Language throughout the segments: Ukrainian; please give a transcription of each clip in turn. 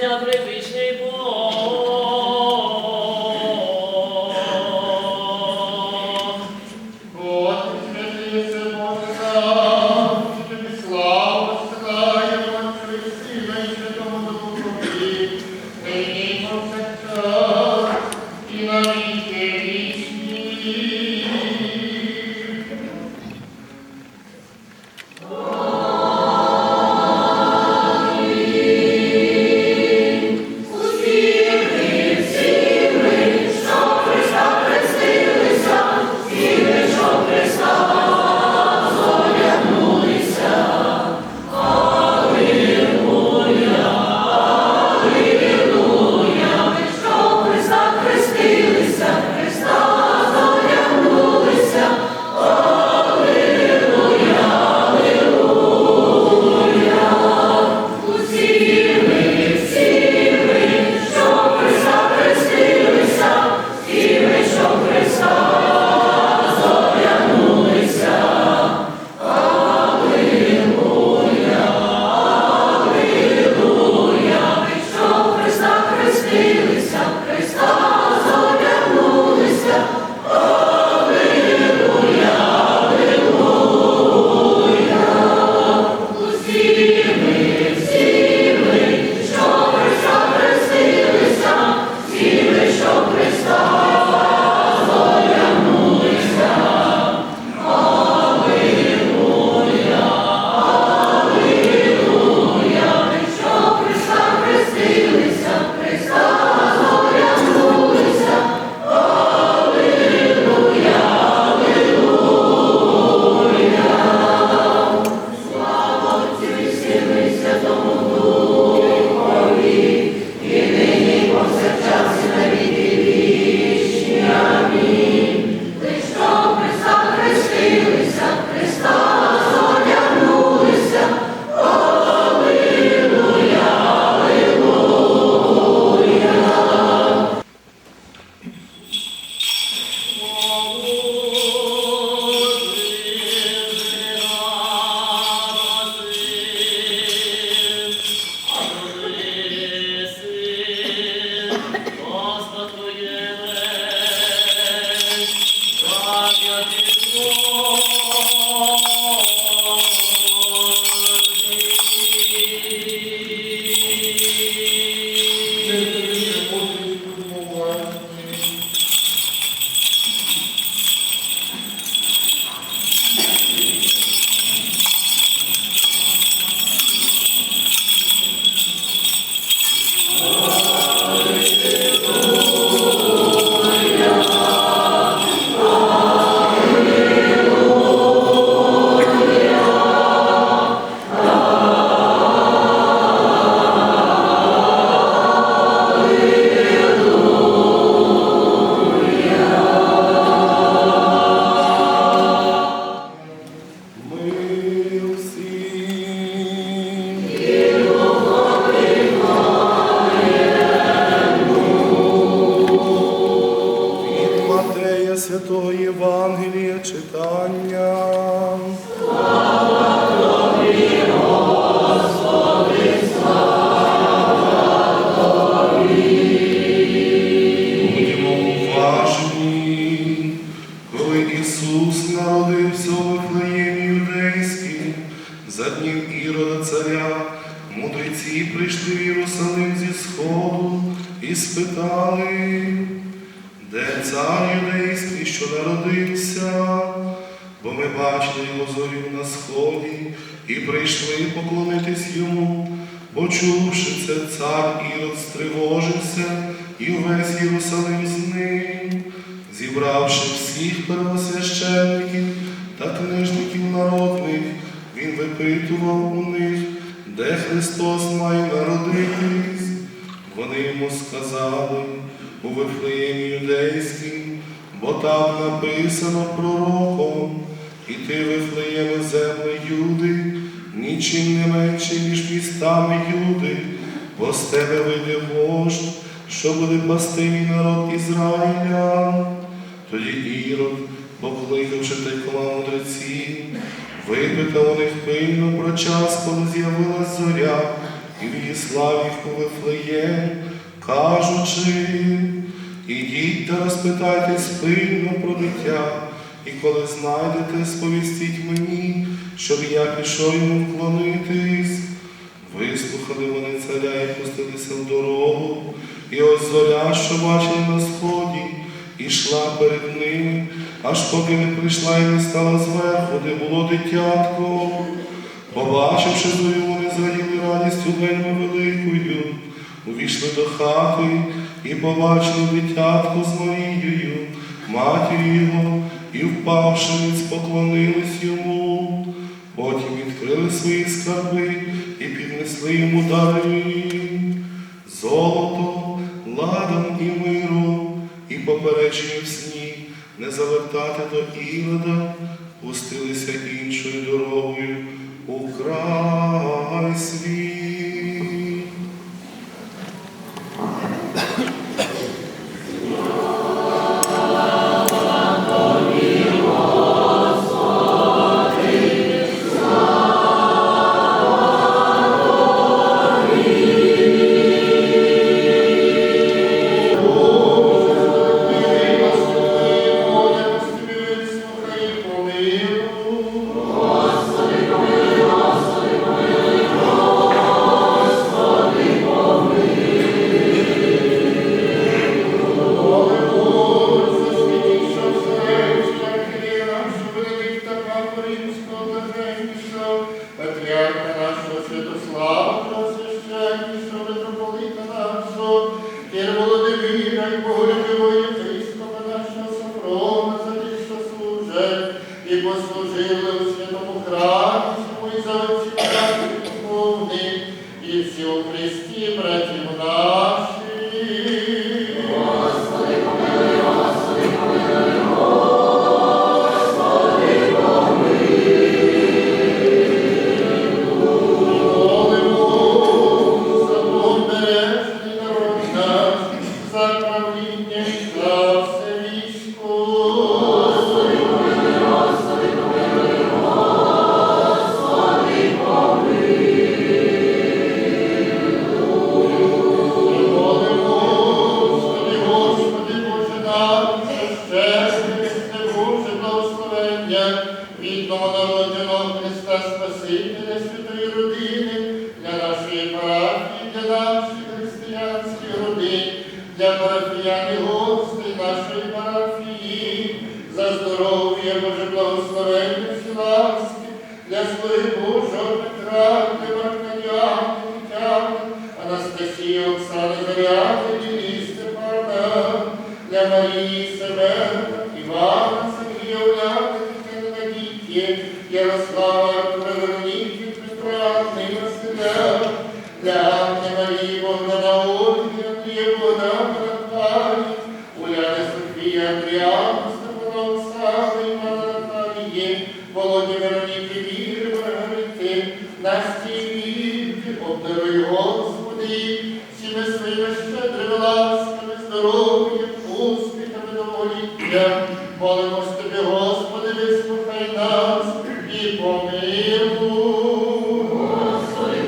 চাঁদরে মিশে পড় Почувши це, цар Ірод стривожився і увесь Єрусалим з ним, зібравши всіх первосвященників та книжників народних, він випитував у них, де Христос має народитись. Вони йому сказали у Вифлеємі юдейським, бо там написано пророком, і ти, Вифлеєме, земле Юди, нічим не менше, ніж містами Юди, бо з тебе вийде вождь, що буде пасти народ Ізраїля. Тоді Ірод, покликавши тайкома мудреців, випитав у них пильно про час, коли з'явилась зоря, і відіслав їх у Вифлеєм, кажучи, ідіть та розпитайте спільно про дитя, і коли знайдете, сповістіть мені, щоб я пішов йому вклонитись. Вислухали вони царя і пустилися в дорогу, і ось зоря, що бачили на сході, ішла перед ними, аж поки не прийшла і не стала зверху, де було дитятко. Побачивши зорю, вони зраділи радістю вельми великою, увійшли до хати і побачили дитятко з Марією, матір'ю його, і впавши поклонились йому. Потім відкрили свої скарби і піднесли йому дари. Золото, ладан і миру, і попередження в сні. Не завертати до Ірода, пустилися іншою дорогою. У край свій. відного народженого Христа Спасителя, святої родини, Молимось тобі, Господи, вислухай нас і помилуй. Господи.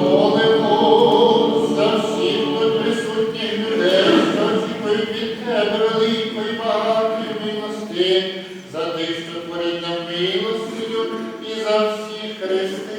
Молимо за всіх присутніх людей, за цікою тебе великої багатої милости, за тих, що творить нам милостю і за всіх християн.